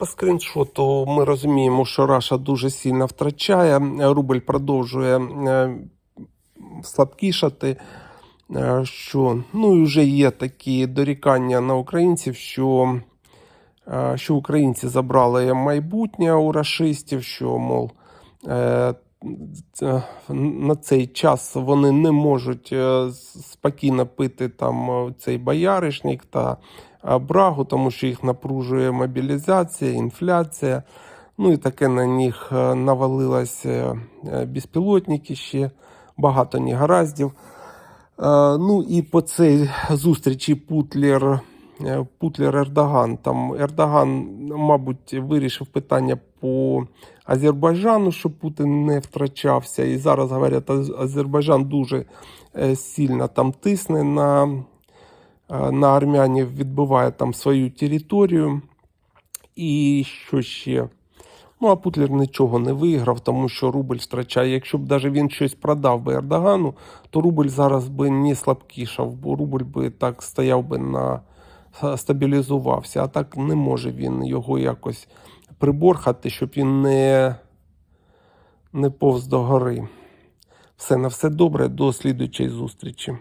По скріншоту ми розуміємо, що Раша дуже сильно втрачає. Рубль продовжує е, слабкішати. е, Що, ну і вже є такі дорікання на українців, що, е, що українці забрали майбутнє у рашистів, що, мов, на цей час вони не можуть е, спокійно пити там е, цей бояришник та е, брагу, тому що їх напружує мобілізація, інфляція. Ну і таке на них навалилось безпілотники ще, багато негараздів. Ну і по цій зустрічі Путлер, Путлер Ердоган. Там Ердоган, мабуть, вирішив питання по Азербайджану, щоб Путін не втрачався. І зараз говорять, Азербайджан дуже е, сильно там тисне на, е, на армянів, відбиває там свою територію. І що ще? Ну, а Путлер нічого не виграв, тому що рубль втрачає. Якщо б навіть він щось продав би Ердогану, то рубль зараз би не слабкішав, бо рубль би так стояв би на стабілізувався. А так не може він його якось приборхати, щоб він не, не повз до гори. Все на все добре, до слідуючої зустрічі.